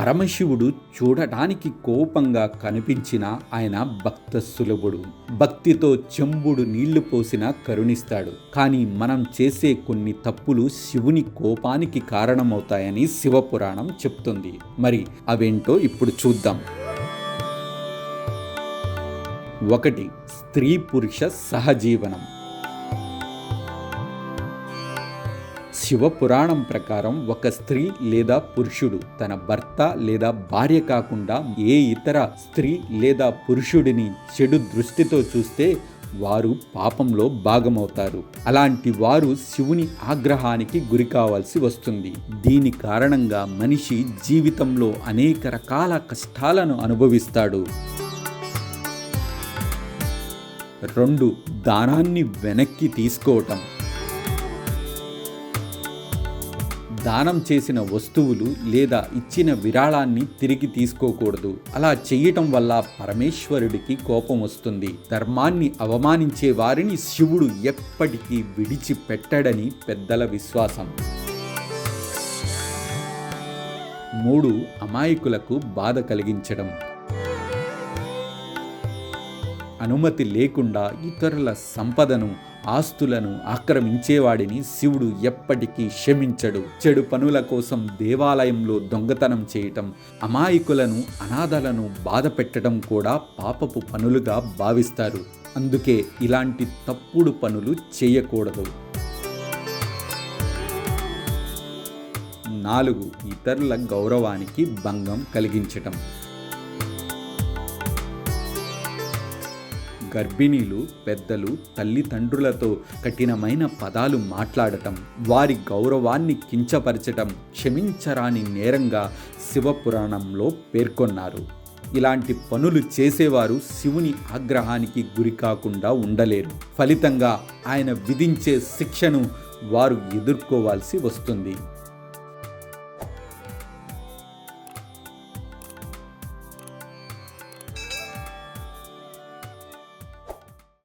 పరమశివుడు చూడటానికి కోపంగా కనిపించిన ఆయన భక్త సులభుడు భక్తితో చెంబుడు నీళ్ళు పోసినా కరుణిస్తాడు. కానీ మనం చేసే కొన్ని తప్పులు శివుని కోపానికి కారణమవుతాయని శివపురాణం చెప్తుంది. మరి అవేంటో ఇప్పుడు చూద్దాం. ఒకటి స్త్రీ పురుష సహజీవనం. శివపురాణం ప్రకారం ఒక స్త్రీ లేదా పురుషుడు తన భర్త లేదా భార్య కాకుండా ఏ ఇతర స్త్రీ లేదా పురుషుడిని చెడు దృష్టితో చూస్తే వారు పాపంలో భాగమవుతారు. అలాంటి వారు శివుని ఆగ్రహానికి గురి కావాల్సి వస్తుంది. దీని కారణంగా మనిషి జీవితంలో అనేక రకాల కష్టాలను అనుభవిస్తాడు. రెండు దానాన్ని వెనక్కి తీసుకోవటం. దానం చేసిన వస్తువులు లేదా ఇచ్చిన విరాళాన్ని తిరిగి తీసుకోకూడదు. అలా చేయటం వల్ల పరమేశ్వరుడికి కోపం వస్తుంది. ధర్మాన్ని అవమానించే వారిని శివుడు ఎప్పటికీ విడిచిపెట్టడని పెద్దల విశ్వాసం. మూడు అమాయకులకు బాధ కలిగించడం. అనుమతి లేకుండా ఇతరుల సంపదను ఆస్తులను ఆక్రమించేవాడిని శివుడు ఎప్పటికీ క్షమించడు. చెడు పనుల కోసం దేవాలయంలో దొంగతనం చేయటం అమాయకులను అనాథలను బాధ పెట్టడం కూడా పాపపు పనులుగా భావిస్తారు. అందుకే ఇలాంటి తప్పుడు పనులు చేయకూడదు. నాలుగు ఇతరుల గౌరవానికి భంగం కలిగించటం. గర్భిణీలు పెద్దలు తల్లిదండ్రులతో కఠినమైన పదాలు మాట్లాడటం వారి గౌరవాన్ని కించపరచటం క్షమించరాని నేరంగా శివపురాణంలో పేర్కొన్నారు. ఇలాంటి పనులు చేసేవారు శివుని ఆగ్రహానికి గురి కాకుండా ఉండలేరు. ఫలితంగా ఆయన విధించే శిక్షను వారు ఎదుర్కోవాల్సి వస్తుంది.